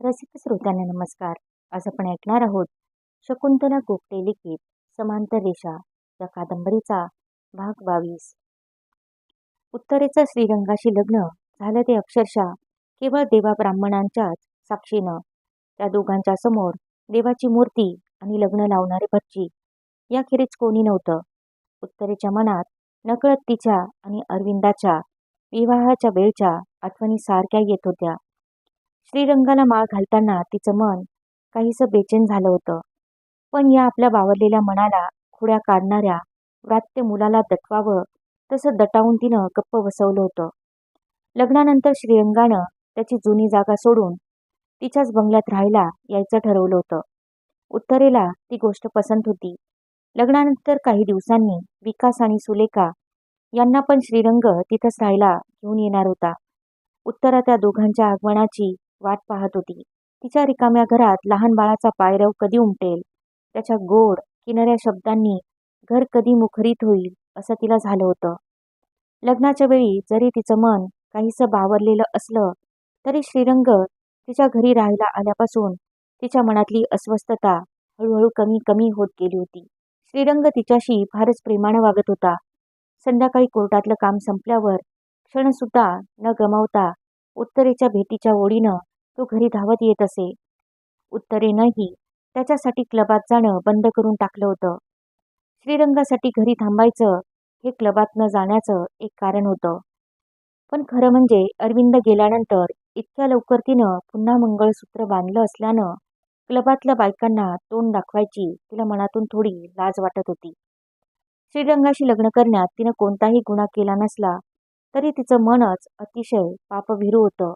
रसिक श्रोत्यांना नमस्कार. आज आपण ऐकणार आहोत शकुंतला गोगटे लिखित समांतर रेषा या कादंबरीचा भाग बावीस. उत्तरेचं श्रीरंगाशी लग्न झालं ते अक्षरशः केवळ देवा ब्राह्मणांच्याच साक्षीनं. त्या दोघांच्या समोर देवाची मूर्ती आणि लग्न लावणारे भटजी. याखेरीज कोणी नव्हतं. उत्तरेच्या मनात नकळत तिच्या आणि अरविंदाच्या विवाहाच्या वेळच्या आठवणी सारख्या येत होत्या. श्रीरंगाला माळ घालताना तिचं मन काहीसं बेचैन झालं होतं. पण या आपल्या बावरलेल्या मनाला खुड्या काढणाऱ्या व्रात्य मुलाला दटवावं तसं दटावून तिनं गप्प बसवलं होतं. लग्नानंतर श्रीरंगानं त्याची जुनी जागा सोडून तिच्याच बंगल्यात राहायला यायचं ठरवलं होतं. उत्तरेला ती गोष्ट पसंत होती. लग्नानंतर काही दिवसांनी विकास आणि सुलेखा यांना पण श्रीरंग तिथंच राहायला घेऊन येणार होता. उत्तरा त्या दोघांच्या आगमनाची वाट पाहत होती. तिच्या रिकाम्या घरात लहान बाळाचा पायरव कधी उमटेल? त्याच्या गोड किनाऱ्या शब्दांनी घर कधी मुखरित होईल असं तिला झालं होतं. लग्नाच्या वेळी जरी तिचं मन काहीसं बावरलेलं असलं तरी श्रीरंग तिच्या घरी राहायला आल्यापासून तिच्या मनातली अस्वस्थता हळूहळू कमी कमी होत गेली होती. श्रीरंग तिच्याशी फारच प्रेमानं वागत होता. संध्याकाळी कोर्टातलं काम संपल्यावर क्षणसुद्धा न गमावता उत्तरेच्या भेटीच्या ओढीनं तो घरी धावत येत असे. उत्तरेनंही त्याच्यासाठी क्लबात जाणं बंद करून टाकलं होतं. श्रीरंगासाठी घरी थांबायचं हे क्लबात न जाण्याचं एक कारण होतं. पण खरं म्हणजे अरविंद गेल्यानंतर इतक्या लवकर तिनं पुन्हा मंगळसूत्र बांधलं असल्यानं क्लबातल्या बायकांना तोंड दाखवायची तिला मनातून थोडी लाज वाटत होती. श्रीरंगाशी लग्न करण्यात तिनं कोणताही गुन्हा केला नसला तरी तिचं मनच अतिशय पापभिरू होतं.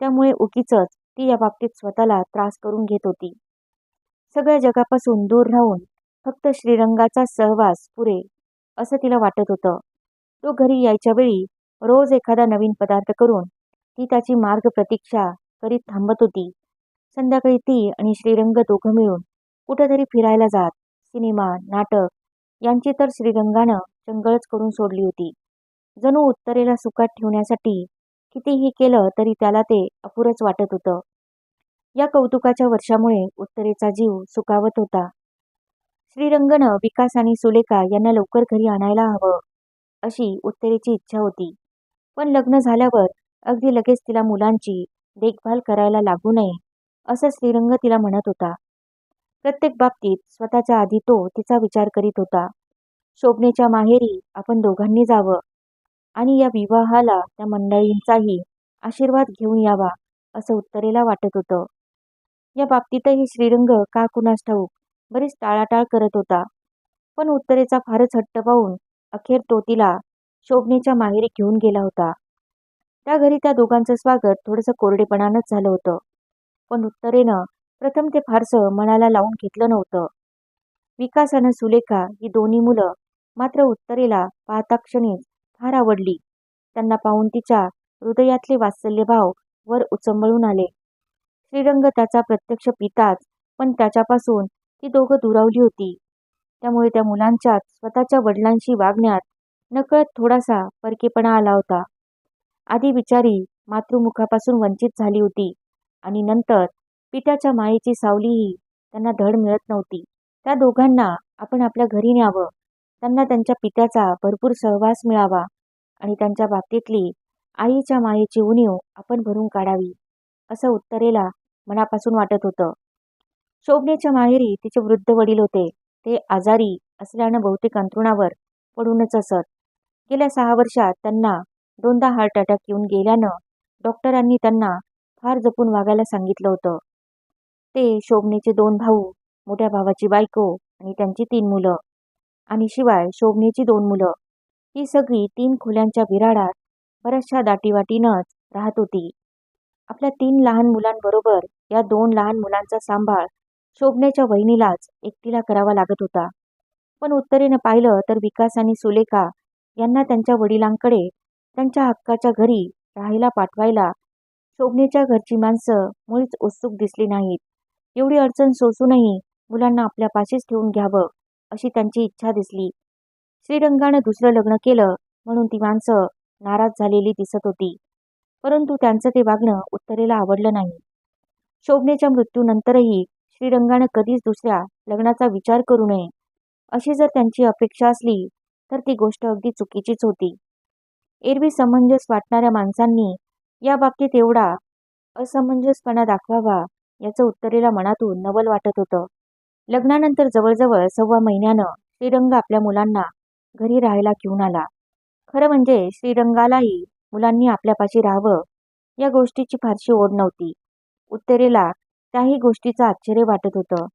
त्यामुळे उगीच ती या बाबतीत स्वतःला त्रास करून घेत होती. सगळ्या जगापासून दूर राहून फक्त श्रीरंगाचा सहवास पुरे असं तिला वाटत होतं. तो घरी यायच्या वेळी रोज एखादा नवीन पदार्थ करून ती त्याची मार्ग प्रतीक्षा करीत थांबत होती. संध्याकाळी ती आणि श्रीरंग दोघं मिळून कुठेतरी फिरायला जात सिनेमा नाटक यांची तर श्रीरंगानं चंगळच करून सोडली होती. जणू उत्तरेला सुखात ठेवण्यासाठी कितीही केलं तरी त्याला ते अपुरच वाटत होतं. या कौतुकाच्या वर्षामुळे उत्तरेचा जीव सुखावत होता. श्रीरंगनं विकास आणि सुलेखा यांना लवकर घरी आणायला हवं अशी उत्तरेची इच्छा होती. पण लग्न झाल्यावर अगदी लगेच तिला मुलांची देखभाल करायला लागू नये असं श्रीरंग तिला म्हणत होता. प्रत्येक बाबतीत स्वतःच्या आधी तो तिचा विचार करीत होता. शोभनेच्या माहेरी आपण दोघांनी जावं आणि या विवाहाला त्या मंडळींचाही आशीर्वाद घेऊन यावा असं उत्तरेला वाटत होतं. या बाबतीतही श्रीरंग का कुणास ठाऊक बरीच टाळाटाळ करत होता. पण उत्तरेचा फारच हट्ट पाहून अखेर तो तिला शोभनेच्या माहेरी घेऊन गेला होता. त्या घरी त्या दोघांचं स्वागत थोडंसं कोरडेपणानंच झालं होतं. पण उत्तरेनं प्रथम ते फारसं मनाला लावून घेतलं नव्हतं. विकास आणि सुलेखा ही दोन्ही मुलं मात्र उत्तरेला पाहता क्षणीच फार आवडली. त्यांना पाहून तिच्या हृदयातले वात्सल्यभाव वर उचंबळून आले. श्रीरंग त्याचा प्रत्यक्ष पिताच पण त्याच्यापासून ती दोघं दुरावली होती. त्यामुळे त्या मुलांच्यात स्वतःच्या वडिलांशी वागण्यात नकळत थोडासा परकेपणा आला होता. आधी बिचारी मातृमुखापासून वंचित झाली होती आणि नंतर पित्याच्या मायेची सावलीही त्यांना धड मिळत नव्हती. त्या दोघांना आपण आपल्या घरी न्यावं. त्यांना त्यांच्या पित्याचा भरपूर सहवास मिळावा आणि त्यांच्या बाबतीतली आईच्या मायेची उणीव आपण भरून काढावी असं उत्तरेला मनापासून वाटत होतं. शोभनेच्या माहेरी तिचे वृद्ध वडील होते. ते आजारी असल्यानं बहुतेक अंतरुणावर पडूनच असत. गेल्या सहा वर्षात त्यांना दोनदा हार्ट अटॅक येऊन गेल्यानं डॉक्टरांनी त्यांना फार जपून वागायला सांगितलं होतं. ते शोभनेचे दोन भाऊ मोठ्या भावाची बायको आणि त्यांची तीन मुलं. आणि शिवाय शोभनेची दोन मुलं. ही सगळी तीन खोल्यांच्या विराडात बऱ्याचशा दाटीवाटीनंच राहत होती. आपल्या तीन लहान मुलांबरोबर या दोन लहान मुलांचा सांभाळ शोभनेच्या वहिनीलाच एकटीला करावा लागत होता. पण उत्तरेनं पाहिलं तर विकास आणि सुलेखा यांना त्यांच्या वडिलांकडे त्यांच्या हक्काच्या घरी राहायला पाठवायला शोभनेच्या घरची माणसं मुळीच उत्सुक दिसली नाहीत. एवढी अडचण सोसूनही मुलांना आपल्या पाशीच ठेवून घ्यावं अशी त्यांची इच्छा दिसली. श्रीरंगानं दुसरं लग्न केलं म्हणून ती माणसं नाराज झालेली दिसत होती. परंतु त्यांचं ते वागणं उत्तरेला आवडलं नाही. शोभनेच्या मृत्यूनंतरही श्रीरंगानं कधीच दुसऱ्या लग्नाचा विचार करू नये अशी जर त्यांची अपेक्षा असली तर ती गोष्ट अगदी चुकीचीच होती. एरवी समंजस वाटणाऱ्या माणसांनी या बाबतीत एवढा असमंजसपणा दाखवावा याचं उत्तरेला मनातून नवल वाटत होतं. लग्नानंतर जवळजवळ सव्वा महिन्यानं श्रीरंग आपल्या मुलांना घरी राहायला घेऊन आला. खरं म्हणजे श्रीरंगालाही मुलांनी आपल्यापाशी राहावं या गोष्टीची फारशी ओढ नव्हती. उत्तरेला त्याही गोष्टीचं आश्चर्य वाटत होतं.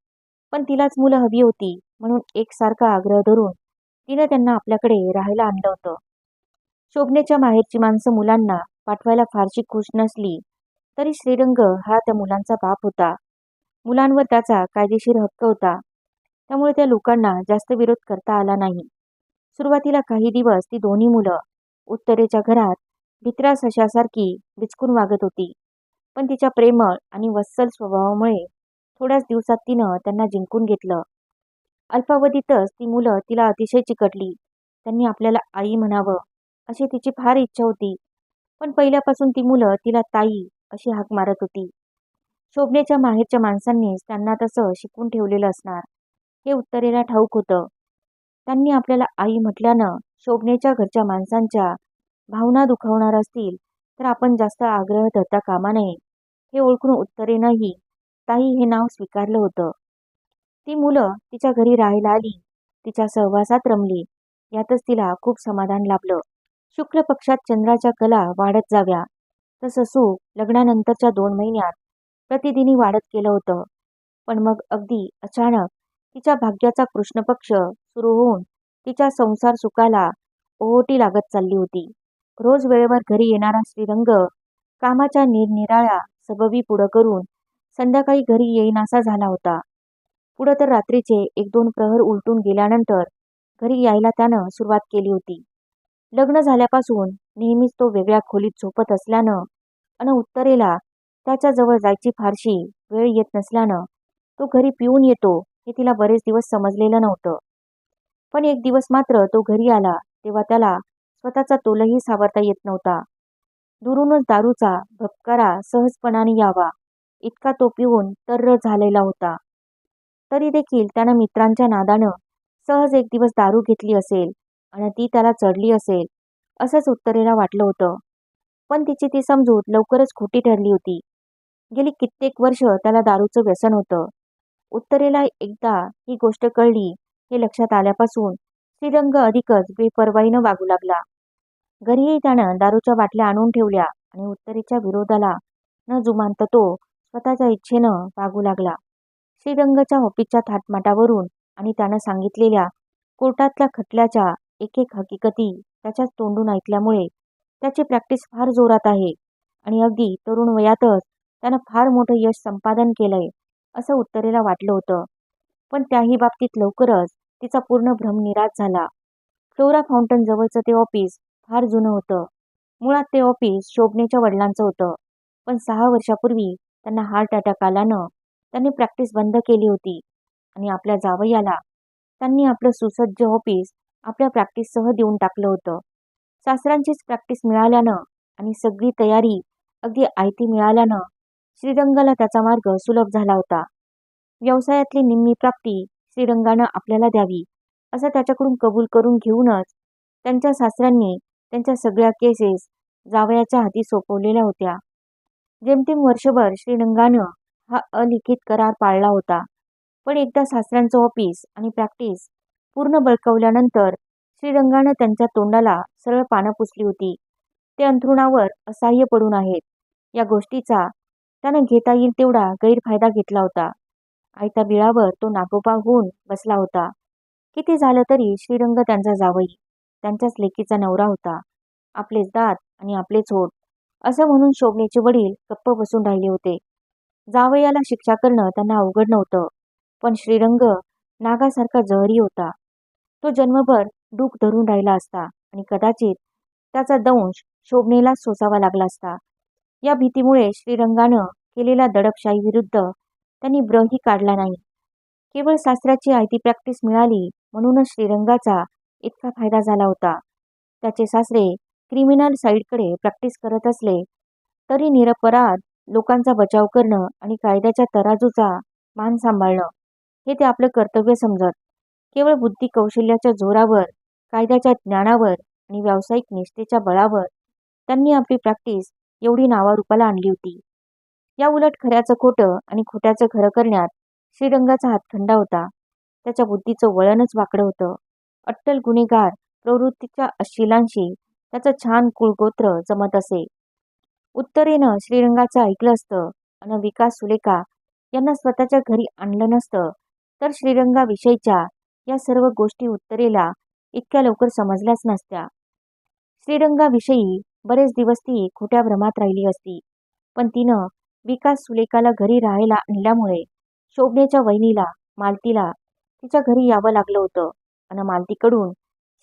पण तिलाच मुलं हवी होती म्हणून एकसारखा आग्रह धरून तिनं त्यांना आपल्याकडे राहायला आणलं होतं. शोभनेच्या माहेरची माणसं मुलांना पाठवायला फारशी खुश नसली तरी श्रीरंग हा त्या मुलांचा बाप होता. मुलांवर त्याचा कायदेशीर हक्क होता. त्यामुळे त्या लोकांना जास्त विरोध करता आला नाही. सुरुवातीला काही दिवस ती दोन्ही मुलं उत्तरेच्या घरात भित्रा सशासारखी बिचकून वागत होती. पण तिच्या प्रेमळ आणि वत्सल स्वभावामुळे थोड्याच दिवसात तिनं त्यांना जिंकून घेतलं. अल्पावधीतच ती मुलं तिला अतिशय चिकटली. त्यांनी आपल्याला आई म्हणावं अशी तिची फार इच्छा होती. पण पहिल्यापासून ती मुलं तिला ताई अशी हाक मारत होती. शोभनेच्या माहेरच्या माणसांनीच त्यांना तसं शिकवून ठेवलेलं असणार. हे उत्तरेला ठाऊक होतं. त्यांनी आपल्याला आई म्हटल्यानं शोभनेच्या घरच्या माणसांच्या भावना दुखावणार असतील तर आपण जास्त आग्रह धरता कामा नये. हे ओळखून उत्तरेनंही ताई हे नाव स्वीकारलं होतं. ती मुलं तिच्या घरी राहायला आली. तिच्या सहवासात रमली. यातच तिला खूप समाधान लाभलं. शुक्ल पक्षात चंद्राच्या कला वाढत जाव्या. तसं सुख लग्नानंतरच्या दोन महिन्यात प्रतिदिनी वाढत गेलं होतं. पण मग अगदी अचानक तिच्या भाग्याचा कृष्णपक्ष सुरू होऊन तिच्या संसार सुखाला ओहोटी लागत चालली होती. रोज वेळेवर घरी येणारा श्रीरंग कामाच्या निरनिराळ्या सबबी पुढं करून संध्याकाळी घरी येईनासा झाला होता. पुढं तर रात्रीचे एक दोन प्रहर उलटून गेल्यानंतर घरी यायला त्यानं सुरुवात केली होती. लग्न झाल्यापासून नेहमीच तो वेगळ्या खोलीत झोपत असल्यानं अन उत्तरेला त्याच्याजवळ जायची फारशी वेळ येत नसल्यानं तो घरी पिऊन येतो हे तिला बरेच दिवस समजलेलं नव्हतं. पण एक दिवस मात्र तो घरी आला तेव्हा त्याला स्वतःचा तोलही सावरता येत नव्हता. दुरूनच दारूचा भपकारा सहजपणाने यावा इतका तो पिऊन तर्र झालेला होता. तरी देखील त्यानं मित्रांच्या नादानं सहज एक दिवस दारू घेतली असेल आणि ती त्याला चढली असेल असंच उत्तरेला वाटलं होतं. पण तिची ती समजूत लवकरच खोटी ठरली होती. गेली कित्येक वर्ष त्याला दारूचं व्यसन होतं. उत्तरेला एकदा ही गोष्ट कळली हे लक्षात आल्यापासून श्रीरंग अधिकच बेपरवाईनं वागू लागला. घरीही त्यानं दारूच्या बाटल्या आणून ठेवल्या आणि उत्तरेच्या विरोधाला न जुमानत तो स्वतःच्या इच्छेनं वागू लागला. श्रीरंगच्या ऑफिसच्या थाटमाटावरून आणि त्यानं सांगितलेल्या कोर्टातल्या खटल्याच्या एक एक हकीकती त्याच्याच तोंडून ऐकल्यामुळे त्याची प्रॅक्टिस फार जोरात आहे आणि अगदी तरुण वयातच त्यानं फार मोठं यश संपादन केलंय असं उत्तरेला वाटलं होतं. पण त्याही बाबतीत लवकरच तिचा पूर्ण भ्रम निराश झाला. फ्लोरा फाउंटन जवळचं ते ऑफिस फार जुनं होतं. मुळात ते ऑफिस शोभनेच्या वडिलांचं होतं. पण सहा वर्षापूर्वी त्यांना हार्ट अटॅक आल्यानं त्यांनी प्रॅक्टिस बंद केली होती आणि आपल्या जावयाला त्यांनी आपलं सुसज्ज ऑफिस आपल्या प्रॅक्टिससह देऊन टाकलं होतं. सासऱ्यांचीच प्रॅक्टिस मिळाल्यानं आणि सगळी तयारी अगदी आयती मिळाल्यानं श्रीरंगाला त्याचा मार्ग सुलभ झाला होता. व्यवसायातली निम्मी प्राप्ती श्रीरंगानं आपल्याला द्यावी असं त्याच्याकडून कबूल करून घेऊनच त्यांच्या सासऱ्यांनी त्यांच्या सगळ्या केसेस जावयाच्या हाती सोपवलेल्या होत्या. जेमतेम वर्षभर श्रीरंगानं हा अलिखित करार पाळला होता. पण एकदा सासऱ्यांचं ऑफिस आणि प्रॅक्टिस पूर्ण बळकवल्यानंतर श्रीरंगानं त्यांच्या तोंडाला सरळ पानं पुसली होती. ते अंथरुणावर असह्य पडून आहेत. या गोष्टीचा त्यानं घेता येईल तेवढा गैरफायदा घेतला होता. आयत्या बिळावर तो नागोबा होऊन बसला होता. किती झालं तरी श्रीरंग त्यांचा जावई. त्यांच्याच लेकीचा नवरा होता. आपलेच दात आणि आपलेच होठ असं म्हणून शोभनेचे वडील गप्प बसून राहिले होते. जावयाला शिक्षा करणं त्यांना अवघड नव्हतं. पण श्रीरंग नागासारखा जहरी होता. तो जन्मभर डूक धरून राहिला असता आणि कदाचित त्याचा दंश शोभनेला सोसावा लागला असता. या भीतीमुळे श्रीरंगानं केलेल्या दडपशाही विरुद्ध त्यांनी ब्रही काढला नाही. केवळ सासऱ्याची आयती प्रॅक्टिस मिळाली म्हणूनच श्रीरंगाचा इतका फायदा झाला होता. त्याचे सासरे क्रिमिनल साईडकडे प्रॅक्टिस करत असले तरी निरपराध लोकांचा बचाव करणं आणि कायद्याच्या तराजूचा मान सांभाळणं हे ते आपलं कर्तव्य समजत. केवळ बुद्धी कौशल्याच्या जोरावर कायद्याच्या ज्ञानावर आणि व्यावसायिक निष्ठेच्या बळावर त्यांनी आपली प्रॅक्टिस एवढी नावारूपाला आणली होती. या उलट खऱ्याचं खोटं आणि खोट्याचं खरं करण्यात श्रीरंगाचा हातखंडा होता. त्याच्या बुद्धीचं वळणच वाकडं होतं. अट्टल गुन्हेगार प्रवृत्तीच्या अशिलांशी त्याचं छान कुळगोत्र जमत असे. उत्तरेनं श्रीरंगाचं ऐकलं असतं आणि विकास सुलेखा यांना स्वतःच्या घरी आणलं नसतं तर श्रीरंगाविषयीच्या या सर्व गोष्टी उत्तरेला इतक्या लवकर समजल्याच नसत्या. श्रीरंगाविषयी बरेच दिवस ती खोट्या भ्रमात राहिली असती. पण तिनं विकास सुलेखाला घरी राहायला आणल्यामुळे शोभनेच्या वहिनीला मालतीला तिच्या घरी यावं लागलं होतं आणि मालतीकडून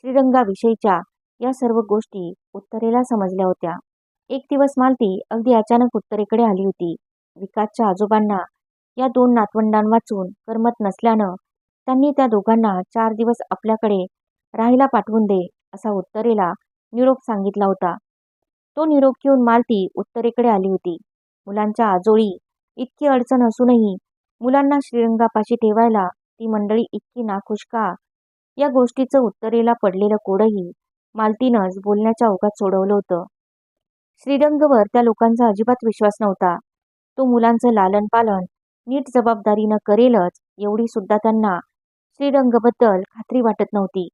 श्रीरंगाविषयीच्या या सर्व गोष्टी उत्तरेला समजल्या होत्या. एक दिवस मालती अगदी अचानक उत्तरेकडे आली होती. विकासच्या आजोबांना या दोन नातवंडां वाचून करमत नसल्यानं त्यांनी त्या दोघांना चार दिवस आपल्याकडे राहायला पाठवून दे असा उत्तरेला निरोप सांगितला होता. तो निरोप घेऊन मालती उत्तरेकडे आली होती. मुलांच्या आजोळी इतकी अडचण असूनही मुलांना श्रीरंगापाशी ठेवायला ती मंडळी इतकी नाखुश का? या गोष्टीचं उत्तरेला पडलेलं कोडही मालतीनंच बोलण्याच्या ओघात सोडवलं होतं. श्रीरंगवर त्या लोकांचा अजिबात विश्वास नव्हता. तो मुलांचं लालन पालन नीट जबाबदारीनं करेलच एवढी सुद्धा त्यांना श्रीरंगबद्दल खात्री वाटत नव्हती.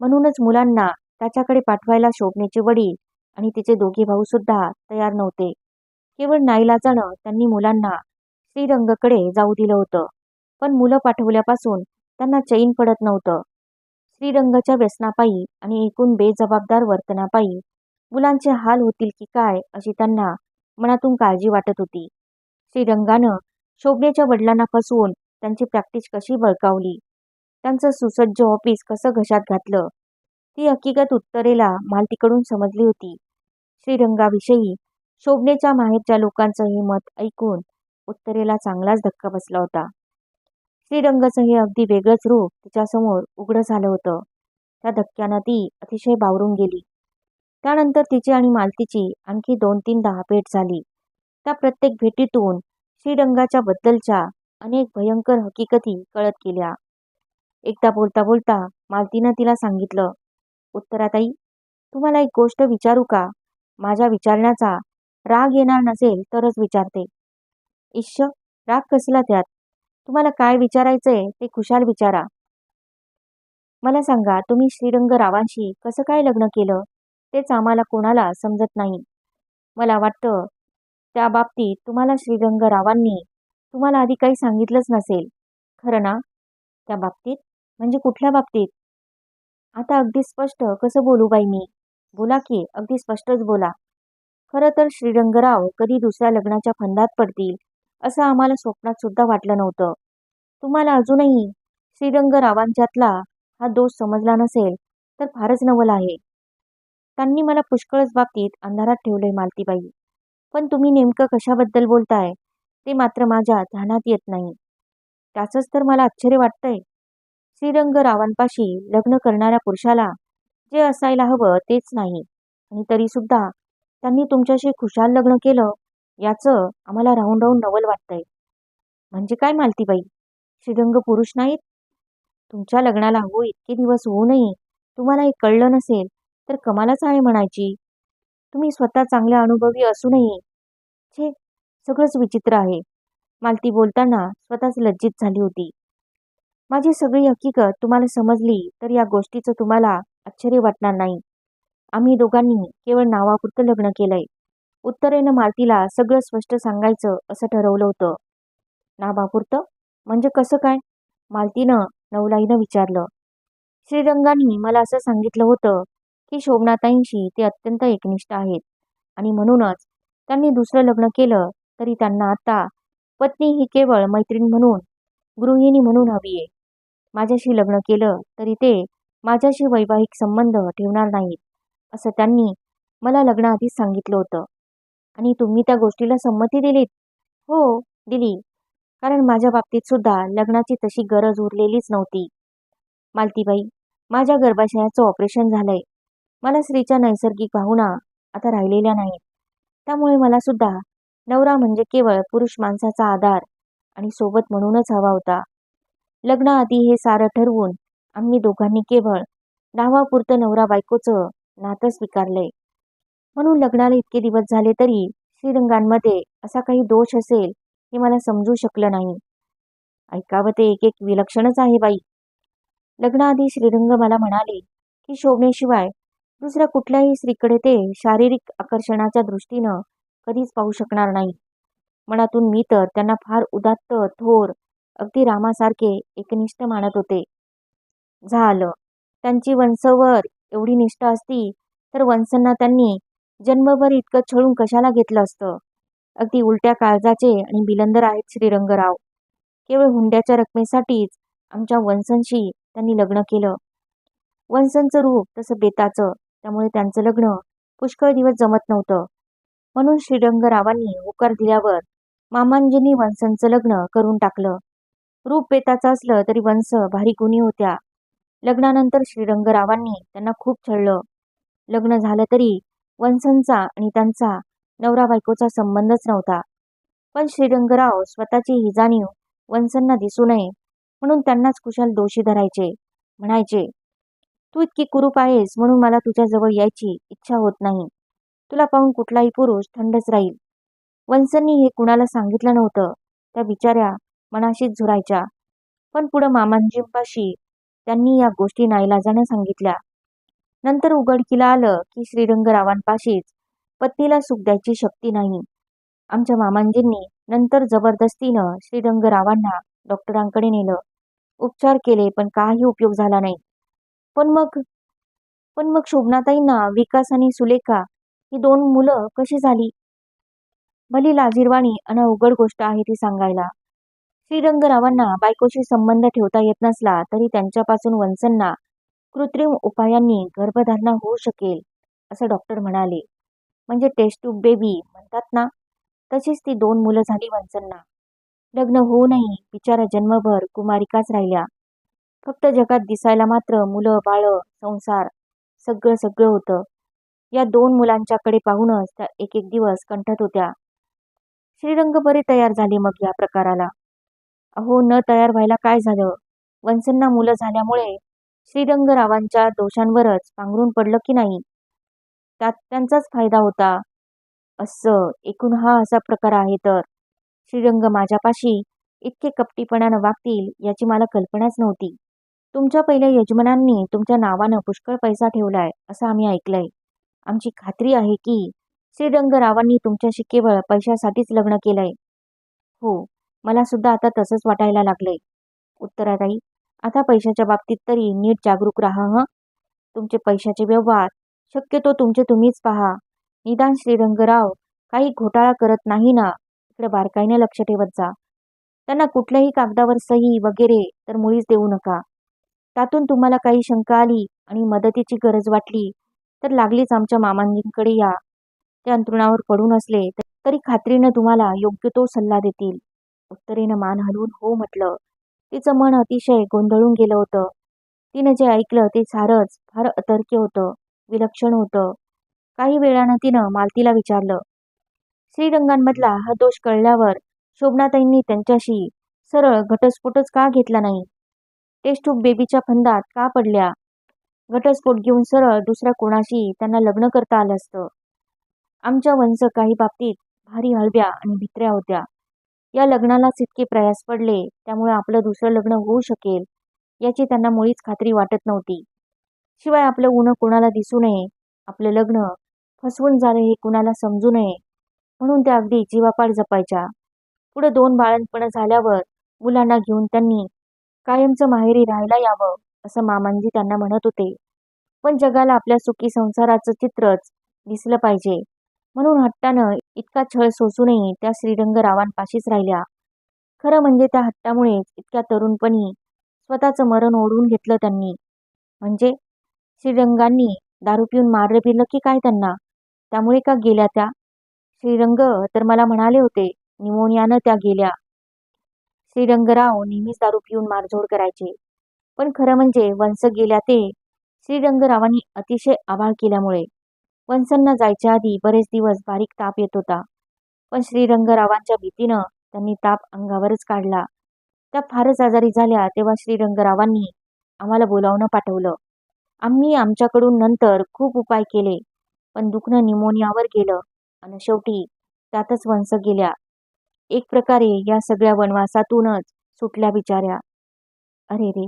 म्हणूनच मुलांना त्याच्याकडे पाठवायला शोभनेचे वडील आणि तिचे दोघे भाऊ सुद्धा तयार नव्हते. केवळ नाईलाजानं त्यांनी मुलांना श्रीरंगकडे जाऊ दिलं होतं. पण मुलं पाठवल्यापासून त्यांना चैन पडत नव्हतं. श्रीरंगाच्या व्यसनापायी आणि एकूण बेजबाबदार वर्तनापायी मुलांचे हाल होतील की काय अशी त्यांना मनातून काळजी वाटत होती. श्रीरंगानं शोभनेच्या वडिलांना फसवून त्यांची प्रॅक्टिस कशी बळकावली? त्यांचं सुसज्ज ऑफिस कसं घशात घातलं? ती हकीकत उत्तरेला मालतीकडून समजली होती. श्रीरंगाविषयी शोभनेच्या माहेरच्या लोकांचं हे मत ऐकून उत्तरेला चांगलाच धक्का बसला होता. श्रीरंगाचं हे अगदी वेगळंच रूप तिच्यासमोर उघडं झालं होतं. त्या धक्क्यानं ती अतिशय बावरून गेली. त्यानंतर तिची आणि मालतीची आणखी दोन तीनदा भेट झाली. त्या प्रत्येक भेटीतून श्रीरंगाच्या बद्दलच्या अनेक भयंकर हकीकती कळत गेल्या. एकदा बोलता बोलता मालतीनं तिला सांगितलं उत्तराताई तुम्हाला एक गोष्ट विचारू का? माझ्या विचारण्याचा राग येणार नसेल तरच विचारते. इश्श राग कसला त्यात? तुम्हाला काय विचारायचंय ते खुशाल विचारा. मला सांगा तुम्ही श्रीरंग रावांशी कसं काय लग्न केलं? तेच आम्हाला कोणाला समजत नाही. मला वाटतं त्या बाबतीत तुम्हाला श्रीरंग रावांनी तुम्हाला आधी काही सांगितलंच नसेल. खरं ना? त्या बाबतीत? म्हणजे कुठल्या बाबतीत? आता अगदी स्पष्ट कसं बोलू बाई मी? बोला की अगदी स्पष्टच बोला. खरं तर श्रीरंगराव कधी दुसऱ्या लग्नाच्या फंदात पडतील असं आम्हाला स्वप्नात सुद्धा वाटलं नव्हतं. तुम्हाला अजूनही श्रीरंगरावांच्यातला हा दोष समजला नसेल तर फारच नवल आहे. त्यांनी मला पुष्कळच बाबतीत अंधारात ठेवलंय मालतीबाई. पण तुम्ही नेमकं कशाबद्दल बोलताय ते मात्र माझ्या ध्यानात येत नाही. त्याचंच तर मला आश्चर्य वाटतंय. श्रीरंगरावांपाशी लग्न करणाऱ्या पुरुषाला जे असायला हवं तेच नाही. आणि तरीसुद्धा त्यांनी तुमच्याशी खुशाल लग्न केलं याचं आम्हाला राहून राहून नवल वाटतंय. म्हणजे काय मालतीबाई श्रीरंग पुरुष नाहीत. तुमच्या लग्नाला हो इतके दिवस होऊनही तुम्हाला हे कळलं नसेल तर कमालच आहे म्हणायची. तुम्ही स्वतः चांगल्या अनुभवी असूनही छे सगळंच विचित्र आहे. मालती बोलताना स्वतःच लज्जित झाली होती. माझी सगळी हकीकत तुम्हाला समजली तर या गोष्टीचं तुम्हाला आश्चर्य वाटणार नाही. आम्ही दोघांनी केवळ नावापुरतं लग्न केलंय. उत्तरेनं मालतीला सगळं स्पष्ट सांगायचं असं ठरवलं होतं. नावापुरतं म्हणजे कसं काय? मालतीनं नवलाईनं विचारलं. श्रीरंगांनी मला असं सांगितलं होतं की शोभनाताईंशी ते अत्यंत एकनिष्ठ आहेत. आणि म्हणूनच त्यांनी दुसरं लग्न केलं तरी त्यांना आता पत्नी ही केवळ मैत्रीण म्हणून गृहिणी म्हणून हवी आहे. माझ्याशी लग्न केलं तरी ते माझ्याशी वैवाहिक संबंध ठेवणार नाहीत असं त्यांनी मला लग्नाआधीच सांगितलं होतं. आणि तुम्ही त्या गोष्टीला संमती दिलीत? हो दिली. कारण माझ्या बाबतीत सुद्धा लग्नाची तशी गरज उरलेलीच नव्हती. मालतीबाई माझ्या गर्भाशयाचं ऑपरेशन झालंय. मला स्त्रीच्या नैसर्गिक भावना आता राहिलेल्या नाहीत. त्यामुळे मला सुद्धा नवरा म्हणजे केवळ पुरुष माणसाचा आधार आणि सोबत म्हणूनच हवा होता. लग्नाआधी हे सारं ठरवून आम्ही दोघांनी केवळ नावापुरतं नवरा बायकोचं नातं स्वीकारलंय. म्हणून लग्नाला इतके दिवस झाले तरी श्रीरंगांमध्ये असा काही दोष असेल हे मला समजू शकलं नाही. ऐकावं ते एक एक विलक्षणच आहे बाई. लग्नाआधी श्रीरंग मला म्हणाले की शोभनेशिवाय दुसऱ्या कुठल्याही स्त्रीकडे ते शारीरिक आकर्षणाच्या दृष्टीनं कधीच पाहू शकणार नाही. मनातून मी तर त्यांना फार उदात्त थोर अगदी रामासारखे एकनिष्ठ मानत होते. झालं. त्यांची वंशवर एवढी निष्ठा असती तर वंशांना त्यांनी जन्मभर इतकं छळून कशाला घेतलं असतं? अगदी उलट्या काळजाचे आणि बिलंदर आहेत श्रीरंगराव. केवळ हुंड्याच्या रकमेसाठीच आमच्या वंशांशी त्यांनी लग्न केलं. वंशांचं रूप तसं बेताचं त्यामुळे त्यांचं लग्न पुष्कळ दिवस जमत नव्हतं. म्हणून श्रीरंगरावांनी होकार दिल्यावर मामांजींनी वंशांचं लग्न करून टाकलं. रूप बेताचं असलं तरी वंश भारी गुणी होत्या. लग्नानंतर श्रीरंगरावांनी त्यांना खूप छळलं. लग्न झालं तरी वंशांचा आणि त्यांचा नवरा बायकोचा संबंधच नव्हता. पण श्रीरंगराव स्वतःची ही जाणीव वंशांना दिसू नये म्हणून त्यांनाच कुशाल दोषी धरायचे. म्हणायचे तू इतकी कुरूप आहेस म्हणून मला तुझ्याजवळ यायची इच्छा होत नाही. तुला पाहून कुठलाही पुरुष थंडच राहील. वंशांनी हे कुणाला सांगितलं नव्हतं त्या बिचाऱ्या मनाशीच झुरायच्या. पण पुढं मामांजींपाशी त्यांनी या गोष्टी नाईलाजानं सांगितल्या. नंतर उघडकीला आलं की श्रीरंगरावांपाशीच पत्नीला सुख द्यायची शक्ती नाही. आमच्या मामांजींनी नंतर जबरदस्तीनं श्रीरंगरावांना डॉक्टरांकडे नेलं. उपचार केले पण काही उपयोग झाला नाही. पण मग पण मग शोभनाताईंना विकास आणि सुलेखा ही दोन मुलं कशी झाली? भली लाजीरवाणी अन अवघड गोष्ट आहे ती सांगायला. श्रीरंगरावांना बायकोशी संबंध ठेवता येत नसला तरी त्यांच्यापासून वंशांना कृत्रिम उपायांनी गर्भधारणा होऊ शकेल असं डॉक्टर म्हणाले. म्हणजे टेस्ट बेबी म्हणतात ना? तशीच ती दोन मुलं झाली वंशांना लग्न होऊनही बिचारा जन्मभर कुमारिकाच राहिल्या. फक्त जगात दिसायला मात्र मुलं बाळं संसार सगळं सगळं होतं. या दोन मुलांच्याकडे पाहूनच त्या एक एक दिवस कंठत होत्या. श्रीरंग बरे तयार झाले मग या प्रकाराला. अहो न तयार व्हायला काय झालं? वंशांना मुलं झाल्यामुळे श्रीरंगरावांच्या दोषांवरच पांघरून पडलं की नाही? त्यात त्यांचाच फायदा होता. असं एकूण हा असा प्रकार आहे तर. श्रीरंग माझ्यापाशी इतके कपटीपणानं वागतील याची मला कल्पनाच नव्हती. तुमच्या पहिल्या यजमानांनी तुमच्या नावानं पुष्कळ पैसा ठेवलाय असं आम्ही ऐकलंय. आमची खात्री आहे की श्रीरंगरावांनी तुमच्याशी केवळ पैशासाठीच लग्न केलंय. हो मला सुद्धा आता तसंच वाटायला लागलंय. उत्तराताई आता पैशाच्या बाबतीत तरी नीट जागरूक राहा हं? तुमचे पैशाचे व्यवहार शक्यतो तुमचे तुम्हीच पहा. निदान श्रीरंगराव काही घोटाळा करत नाही ना? इकडे बारकाईने लक्ष ठेवत जा. त्यांना कुठल्याही कागदावर सही वगैरे तर मुळीच देऊ नका. त्यातून तुम्हाला काही शंका आली आणि मदतीची गरज वाटली तर लागलीच आमच्या मामांजींकडे या. ते अंतरुणावर पडून असले तरी खात्रीनं तुम्हाला योग्य तो सल्ला देतील. उत्तरेनं मान हलवून हो म्हटलं. तिचं मन अतिशय गोंधळून गेलं होतं. तिनं जे ऐकलं ते सारंच फार अतर्क्य होतं विलक्षण होतं. काही वेळानं तिनं मालतीला विचारलं श्रीरंगांमधला हा दोष कळल्यावर शोभनाताईंनी त्यांच्याशी सरळ घटस्फोटच का घेतला नाही? टेस्टूब बेबीच्या फंदात का पडल्या? घटस्फोट घेऊन सरळ दुसऱ्या कोणाशी त्यांना लग्न करता आलं असतं. आमच्या वंश काही बाबतीत भारी हळव्या आणि भित्र्या होत्या. या लग्नालाच इतके प्रयास पडले त्यामुळे आपलं दुसरं लग्न होऊ शकेल याची त्यांना मुळीच खात्री वाटत नव्हती. शिवाय आपलं ऊन कोणाला दिसू नये आपलं लग्न फसवून झालं हे कुणाला समजू नये म्हणून त्या अगदी जीवापाड जपायच्या. पुढे दोन बाळणपणं झाल्यावर मुलांना घेऊन त्यांनी कायमचं माहेरी राहायला यावं असं मामांजी त्यांना म्हणत होते. पण जगाला आपल्या सुखी संसाराचं चित्रच दिसलं पाहिजे. म्हणून हट्टानं इतका छळ सोसूनही त्या श्रीरंगरावांपाशीच राहिल्या. खरं म्हणजे त्या हट्टामुळेच इतक्या तरुणपणी स्वतःचं मरण ओढून घेतलं त्यांनी. म्हणजे श्रीरंगांनी दारू पिऊन मारलं पिलं की काय त्यांना? त्यामुळे का गेल्या त्या? श्रीरंग तर मला म्हणाले होते निमोनियानं त्या गेल्या. श्रीरंगराव नेहमीच दारू पिऊन मारझोड करायचे. पण खरं म्हणजे वंश गेल्या ते श्रीरंगरावांनी अतिशय आभाळ केल्यामुळे. वंशांना जायच्या आधी बरेच दिवस बारीक ताप येत होता. पण श्रीरंगरावांच्या भीतीनं त्यांनी ताप अंगावरच काढला. त्या फारच आजारी झाल्या तेव्हा श्रीरंगरावांनी आम्हाला बोलावणं पाठवलं. आम्ही आमच्याकडून नंतर खूप उपाय केले पण दुखणं निमोनियावर गेलं आणि शेवटी त्यातच वंस गेल्या. एक प्रकारे या सगळ्या वनवासातूनच सुटल्या बिचाऱ्या. अरे रे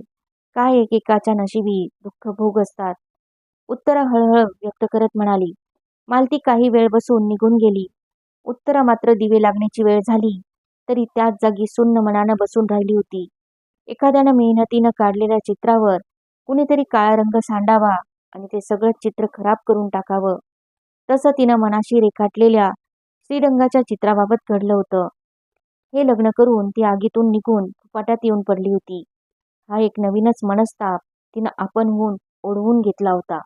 काय एकेकाच्या नशिबी दुःख भोग असतात. उत्तरा हळहळ व्यक्त करत म्हणाली मालती काही वेळ बसून निघून गेली. उत्तरा मात्र दिवे लागण्याची वेळ झाली तरी त्याच जागी सुन्न मनानं बसून राहिली होती. एखाद्यानं मेहनतीनं काढलेल्या चित्रावर कुणीतरी काळा रंग सांडावा आणि ते सगळं चित्र खराब करून टाकावं. तसं तिनं मनाशी रेखाटलेल्या श्रीरंगाच्या चित्राबाबत घडलं होतं. हे लग्न करून ती आगीतून निघून फुपाट्यात येऊन पडली होती. हा एक नवीनच मनस्ताप तिनं आपण होऊन ओढवून घेतला होता.